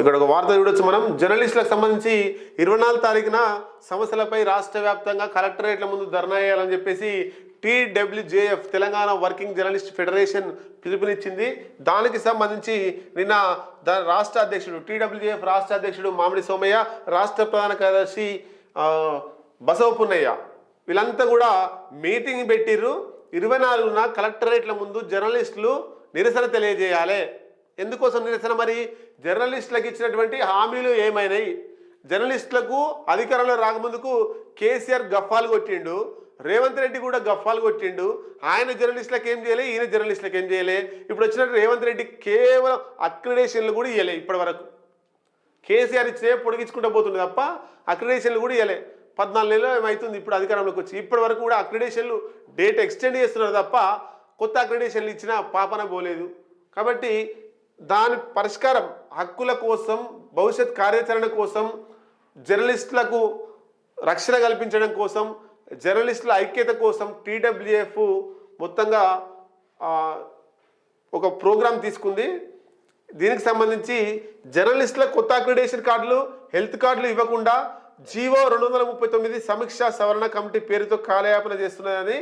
ఇక్కడ ఒక వార్త చూడొచ్చు మనం. జర్నలిస్టులకు సంబంధించి ఇరవై నాలుగు తారీఖున సమస్యలపై రాష్ట్ర వ్యాప్తంగా కలెక్టరేట్ల ముందు ధర్నా చేయాలని చెప్పేసి TWJF Telangana working journalist federation పిలుపునిచ్చింది. దానికి సంబంధించి నిన్న రాష్ట్ర అధ్యక్షుడు టీడబ్ల్యూజేఎఫ్ రాష్ట్ర అధ్యక్షుడు మామిడి సోమయ్య రాష్ట్ర ప్రధాన కార్యదర్శి బసవపున్నయ్య బసవ పున్నయ్య వీళ్ళంతా కూడా మీటింగ్ పెట్టిర్రు. ఇరవై నాలుగున కలెక్టరేట్ల ముందు జర్నలిస్టులు నిరసన తెలియజేయాలి. ఎందుకోసం నిరసన మరి? జర్నలిస్టులకు ఇచ్చినటువంటి హామీలు ఏమైనాయి? జర్నలిస్టులకు అధికారంలో రాకముందుకు కేసీఆర్ గఫాలు కొట్టిండు రేవంత్ రెడ్డి కూడా గఫాలు కొట్టిండు. ఆయన జర్నలిస్టులకు ఏం చేయలే ఈయన జర్నలిస్టులకు ఏం చేయలే. ఇప్పుడు వచ్చినట్టు రేవంత్ రెడ్డి కేవలం అక్రిడేషన్లు కూడా ఇవ్వలే ఇప్పటి వరకు కేసీఆర్ ఇచ్చే పొడిగించుకుంటూ పోతుంది తప్ప అక్రిడేషన్లు కూడా ఇవ్వలే పద్నాలుగు నెలలు ఏమవుతుంది ఇప్పుడు అధికారంలోకి వచ్చి? ఇప్పటి వరకు కూడా అక్రిడేషన్లు డేట్ ఎక్స్టెండ్ చేస్తున్నారు తప్ప కొత్త అక్రిడేషన్లు ఇచ్చిన పాపన పోలేదు. కాబట్టి దాని పరిష్కారం హక్కుల కోసం భవిష్యత్ కార్యాచరణ కోసం జర్నలిస్టులకు రక్షణ కల్పించడం కోసం జర్నలిస్టుల ఐక్యత కోసం టీడబ్ల్యూఎఫ్ మొత్తంగా ఒక ప్రోగ్రాం తీసుకుంది. దీనికి సంబంధించి జర్నలిస్టుల కొత్త అక్రిడేషన్ కార్డులు హెల్త్ కార్డులు ఇవ్వకుండా జీవో రెండు వందల ముప్పై తొమ్మిది సమీక్ష సవరణ కమిటీ పేరుతో కాలయాపన చేస్తున్నారని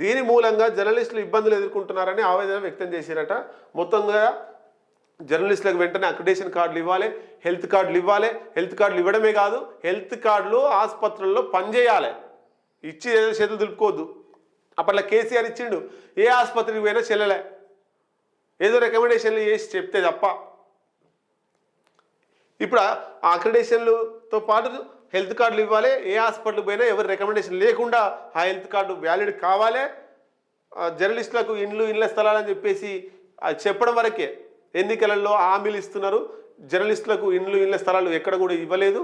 దీని మూలంగా జర్నలిస్టులు ఇబ్బందులు ఎదుర్కొంటున్నారని ఆవేదన వ్యక్తం చేశారట. మొత్తంగా జర్నలిస్టులకు వెంటనే అక్రిడేషన్ కార్డులు ఇవ్వాలి హెల్త్ కార్డులు ఇవ్వాలి. హెల్త్ కార్డులు ఇవ్వడమే కాదు హెల్త్ కార్డులు ఆసుపత్రుల్లో పనిచేయాలి. ఇచ్చి ఏదో చేతులు దులుపుకోవద్దు. అప్పట్లో కేసీఆర్ ఇచ్చిండు ఏ ఆసుపత్రికి పోయినా చెల్లలే. ఏదో రికమెండేషన్లు చేసి చెప్తే తప్ప. ఇప్పుడు ఆ అక్రిడేషన్లతో పాటు హెల్త్ కార్డులు ఇవ్వాలి ఏ హాస్పిటల్కి పోయినా ఎవరు రికమెండేషన్ లేకుండా ఆ హెల్త్ కార్డు వ్యాలిడ్ కావాలి. ఆ జర్నలిస్టులకు ఇండ్లు ఇండ్ల స్థలాలని చెప్పేసి అది చెప్పడం వరకే. ఎన్నికలలో హామీలు ఇస్తున్నారు. జర్నలిస్టులకు ఇండ్లు ఇండ్ల స్థలాలు ఎక్కడ కూడా ఇవ్వలేదు.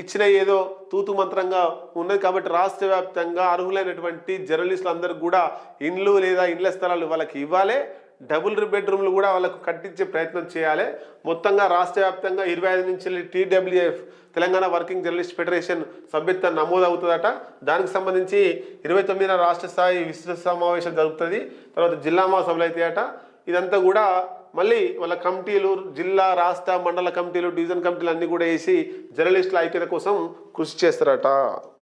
ఇచ్చిన ఏదో తూతు మంత్రంగా ఉన్నది కాబట్టి రాష్ట్ర వ్యాప్తంగా అర్హులైనటువంటి జర్నలిస్టులు కూడా ఇండ్లు లేదా ఇండ్ల స్థలాలు వాళ్ళకి ఇవ్వాలి. డబుల్ బెడ్రూమ్లు కూడా వాళ్ళకు కట్టించే ప్రయత్నం చేయాలి. మొత్తంగా రాష్ట్ర వ్యాప్తంగా ఇరవై ఐదు నుంచి TWF Telangana working journalist federation సభ్యత్వం నమోదవుతుందట. దానికి సంబంధించి ఇరవై తొమ్మిదిన రాష్ట్ర స్థాయి విస్తృత సమావేశం జరుగుతుంది. తర్వాత జిల్లా సభలు అవుతాయట ఇదంతా కూడా మళ్ళీ వాళ్ళ కమిటీలు జిల్లా రాష్ట్ర మండల కమిటీలు డివిజన్ కమిటీలు అన్నీ కూడా వేసి జర్నలిస్టుల ఐక్యత కోసం కృషి చేస్తారట.